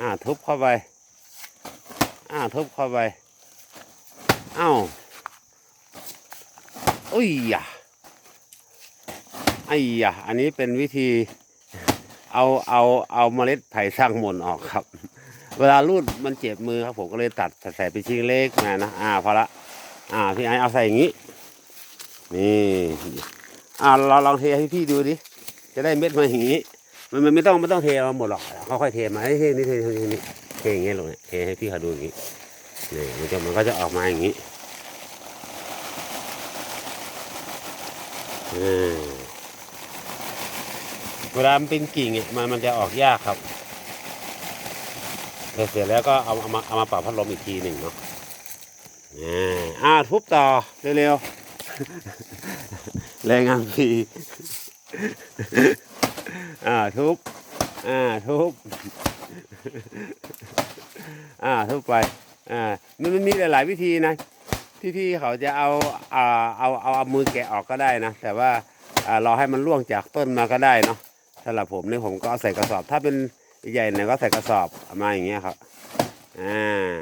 อ่าทุบเข้าไป อ่าทุบเข้าไปเอ้าอุ้ยยะไอ้ยะอันนี้เป็นวิธีเอาเอาเอาเมล็ดไผ่สร้างมนต์ออกครับ เวลารูดมันเจ็บมือครับผมก็เลยตัดใส่เป็นชิ้นเล็กมานะอ่าพอละอ่าพี่ไอเอาใส่อย่างนี้นี่อ่าเราลองเทให้พี่ดูดิจะได้เม็ดมาอย่างนี้ มันมันไม่ต้องไม่ต้องเทมาหมดหรอกค่อยๆเทมาให้เทนี่เทนี่เทนี่เทอย่างเงี้ยลงเนี่ยเทให้พี่เขาดูอย่างนี้นี่มันจะมันก็จะออกมาอย่างนี้อืมเวลามันเป็นกิ่งเนี่ยมันมันจะออกยากครับเสร็จแล้วก็เอาเอามาเอามาปรับพัดลมอีกทีหนึ่งเนาะอ่าอ่าทุบต่อเร็วๆแรงงานฟรี อ่าทุบอ่าทุบอ่าทุบไปอ่ามันมีหลาย ๆ วิธีนะพี่ๆเขาจะเอาอ่าเอาเอาเอามือแกะออกก็ได้นะ แต่ว่าอ่ารอให้มันร่วงจากต้นมาก็ได้เนาะสำหรับผมเนี่ยผมก็ใส่กระสอบ ถ้าเป็นใหญ่ๆเนี่ยก็ใส่กระสอบมาอย่างเงี้ยครับอ่า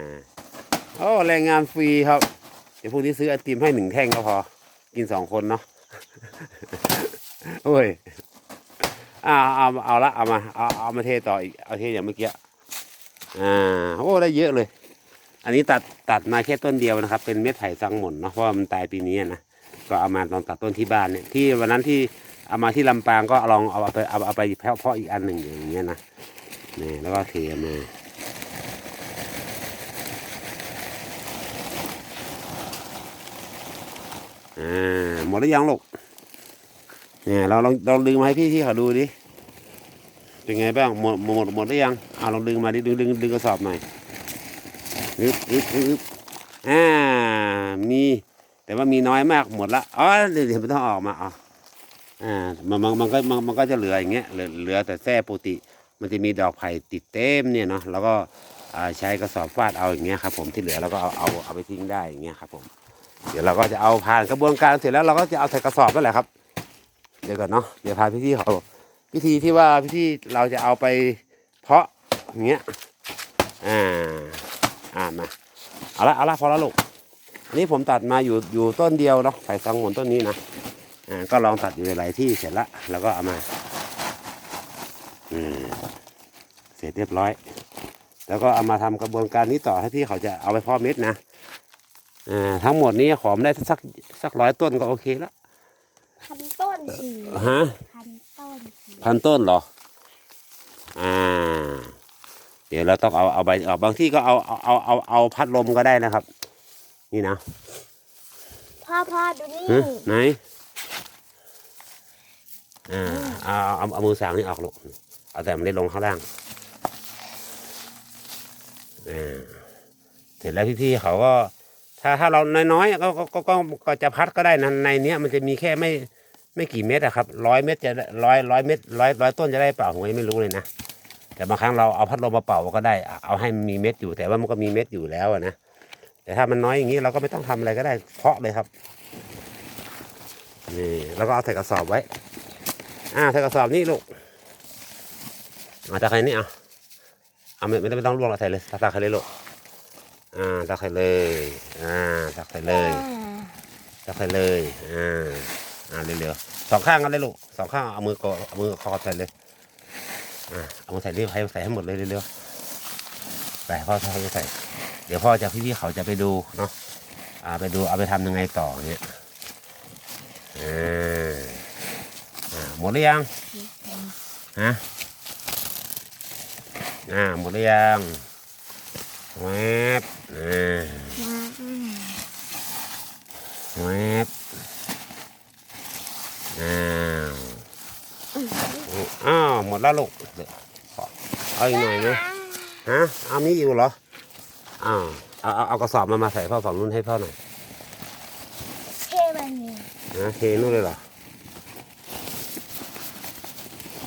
โอ้แรงงานฟรีครับ เดี๋ยวพรุ่งนี้ซื้อไอติมให้หนึ่งแท่งก็พอ กินสองคนเนาะโอ้ย อ่าเอาเอาละเอามาเอาเอามาเทต่ออีกเอาเทอย่างเมื่อกี้อ่าโอ้ได้เยอะเลย อันนี้ตัดตัดมาแค่ต้นเดียวนะครับ เป็นเม็ดไผ่สังหม่นเนาะเพราะมันตายปีนี้นะก็เอามาลองตัดต้นที่บ้านเนี่ยที่วันนั้นที่เอามาที่ลำปางก็ลองเอาเอาไปเอาเอาไปเพาะอีกอันหนึ่งอย่างเงี้ยนะนี่แล้วก็เทมาอ่าหมดหรือยังลูก เนี่ยเราลองลองดึงมาให้พี่ที่เขาดูดิเป็นไงบ้างหมดหมดหมดหมดหรือยังอ่าลองดึงมาดิดึงดึงดึงกระสอบหน่อยอึ๊บอึ๊บอึ๊บอ่ามีแต่ว่ามีน้อยมากหมดละอ๋อเดี๋ยวเดี๋ยวมันต้องออกมาอ๋ออ่ามันมันมันก็มันมันก็จะเหลืออย่างเงี้ยเหลือเหลือแต่แส้ปกติ มันจะมีดอกไผ่ติดเต็มเนี่ยเนาะแล้วก็อ่าใช้กระสอบฟาดเอาอย่างเงี้ยครับผมที่เหลือเราก็เอาเอาเอาไปทิ้งได้อย่างเงี้ยครับผม เดี๋ยวเราก็จะเอาผ่านกระบวนการเสร็จแล้วเราก็จะเอาใส่กระสอบนั่นแหละครับ ดี๋ยวก่อนเนาะเดี๋ยวพาพี่ที่เขาพิธีที่ว่าพิธีเราจะเอาไปเพาะอย่างเงี้ยอ่าอ่ามาเอาละเอาละพอแล้วลูกอันนี้ผมตัดมาอยู่อยู่ต้นเดียวเนาะไผ่สังหนต้นนี้นะอ่าก็ลองตัดอยู่หลายที่เสร็จละแล้วก็เอามาอืมเสร็จเรียบร้อย แล้วก็เอามาทำกระบวนการนี้ต่อให้พี่เขาจะเอาไปเพาะเม็ดนะอ่าทั้งหมดนี้ขอมได้สักสักร้อยต้นก็โอเคแล้ว นต้นสีฮะพันต้นสีพันต้นเหรอ อ่า เดี๋ยวเราต้องเอาเอาใบออกบางที่ก็เอาเอาเอาเอาเอาพัดลมก็ได้นะครับ นี่นะพ่อพ่อดูนี่ฮะไหน อ่าเอาเอาเอาเอามือสางนี่ออกลูกเอาแต่มันได้ลงข้างล่างอ่าเสร็จแล้วพี่ๆเขาก็ถ้าถ้าเราน้อยๆก็ก็ก็ก็ก็จะพัดก็ได้นะในเนี้ยมันจะมีแค่ไม่ ไม่กี่เม็ดอะครับร้อยเม็ดจะร้อยร้อยเม็ดร้อยร้อยต้นจะได้เปล่าผมก็ยังไม่รู้เลยนะแต่บางครั้งเราเอาพัดลมมาเป่าก็ได้ เอาให้มันมีเม็ดอยู่แต่ว่ามันก็มีเม็ดอยู่แล้วอะนะแต่ถ้ามันน้อยอย่างนี้เราก็ไม่ต้องทำอะไรก็ได้เพาะเลยครับนี่แล้วก็เอาใส่กระสอบไว้อ่าใส่กระสอบนี่ลูกเอาตะไคร้นี่เอาเอาไม่ไม่ต้องไม่ต้องลวกเอาใส่เลยตักใส่เลยลูกอ่าตักใส่เลยอ่าตักใส่เลยจับใส่เลยอ่า อ่าเร็วๆสองข้างกันเลยลูกสองข้างเอามือกดเอามือคอใส่เลยอ่าเอามือใส่เรียบให้ใส่ให้หมดเลยเร็วๆไปพ่อพ่อจะใส่ เดี๋ยวพ่อจะพี่ๆเขาจะไปดูเนาะอ่าไปดูเอาไปทำยังไงต่อเนี่ยอ่าอ่าหมดหรือยังฮะอ่าหมดหรือยังแวบอ่า แวบอ้าวอ้าวหม ดแล้วลูกเดี๋ยวขอเอาอีกหน่อยไหมฮะเอามีอยู่เหรออ้าวเอาเอาเอากระสอบมามาใส่พ่อฝั่งนู้นให้พ่อหน่อยเทมันนี่นะเทนู่นเลยเหรอ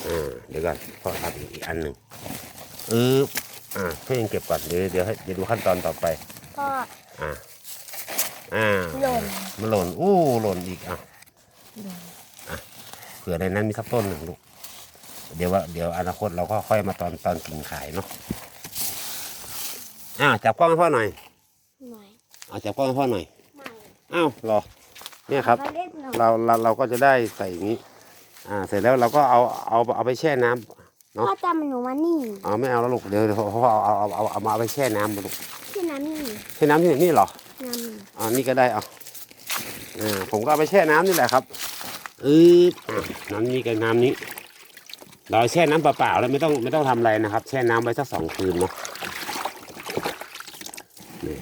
อ่าเดี๋ยวก่อนพ่อทำอีกอีกอันหนึ่งอึ๊บอ่าเพื่อนเก็บก่อนเดี๋ยวเดี๋ยวให้เดี๋ยวดูขั้นตอนต่อไปพ่ออ่าอ่าหล่นมันหล่นอู้หล่นอีกอะหล่นเผื่อในนั้นมีสักต้นหนึ่งลูก เดี๋ยวว่าเดี๋ยวอนาคตเราก็ค่อยมาตอนตอนกิ่งขายเนาะอ่าจับกล้องให้พ่อหน่อยหน่อยเอาจับกล้องให้พ่อหน่อยหน่อยอ้าวรอเนี่ยครับมาเล่นหน่อยเราเราเราก็จะได้ใส่อย่างนี้ อ่า เสร็จแล้วเราก็เอาเอาเอาไปแช่น้ำ เนอะ พ่อจำหนูมานี่เอาไม่เอาแล้วลูกเดี๋ยวเดี๋ยวเพราะว่าเอาเอาเอาเอาเอามาเอาไปแช่น้ำลูกที่น้ำนี่แช่น้ำที่ไหนนี่เหรอ น้ำนี่อ่านี่ก็ได้เอาอ่าผมก็เอาไปแช่น้ำนี่แหละครับอืออะน้ำนี้กับน้ำนี้ เราแช่น้ำเปล่าๆแล้วไม่ต้องไม่ต้องทำอะไรนะครับ แช่น้ำไว้สักสองคืนเนาะนี่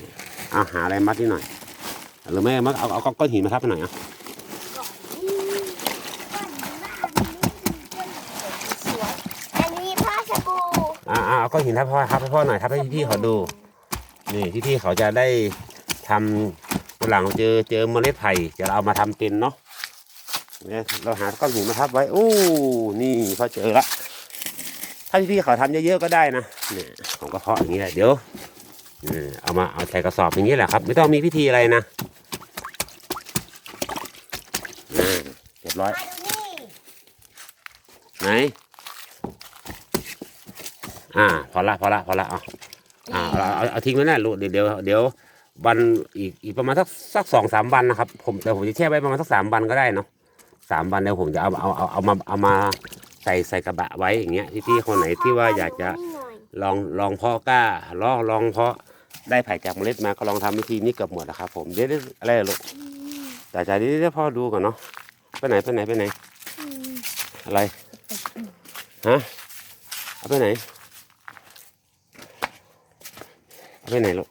เอาหาอะไรมัดนิดหน่อย หรือไม่มัดเอาเอาก้อนหินมาทับไปหน่อยอะก่อนนี่ก่อนหน้านี้สวยอันนี้ผ้าสบู่อ่าเอาก้อนหินทับพ่อทับให้พ่อหน่อยทับให้พี่ๆเขาดู นี่พี่ๆเขาจะได้ทำวันหลังเจอเจอเมล็ดไผ่จะเอามาทำเป็นเนาะ เนี่ยเราหาก้อนหินมาทับไว้โอ้นี่พอเจอละถ้าพี่ๆเขาทำเยอะๆก็ได้นะเนี่ยผมก็เพาะอย่างนี้แหละเดี๋ยวเอามาเอาใส่กระสอบอย่างนี้แหละครับ ไม่ต้องมีพิธีอะไรนะเรียบร้อยไหนอ่าพอละพอละพอละเอาอ่าเอาเอาเอาทิ้งไว้นะลูกเดี๋ยวเดี๋ยวเดี๋ยววันอีกอีกประมาณสักสักสองสามวันนะครับ ผมแต่ผมจะแช่ไว้ประมาณสักสามวันก็ได้เนาะ สามวันเดี๋ยวผมจะเอาเอาเอาเอามาเอามาใส่ใส่กระบะไว้อย่างเงี้ยที่ที่คนไหนที่ว่าอยากจะลองลองเพาะกล้าลองลองเพาะได้ไผ่จากเมล็ดมาก็ลองทำวิธีนี้เกือบหมดนะครับ ผมเดี๋ยวเดี๋ยวอะไรลูกอืมแต่ใจเดี๋ยวเดี๋ยวพ่อดูก่อนเนาะไปไหนไปไหนไปไหนอืมอะไรฮะเอาไปไหนเอาไปไหนลูก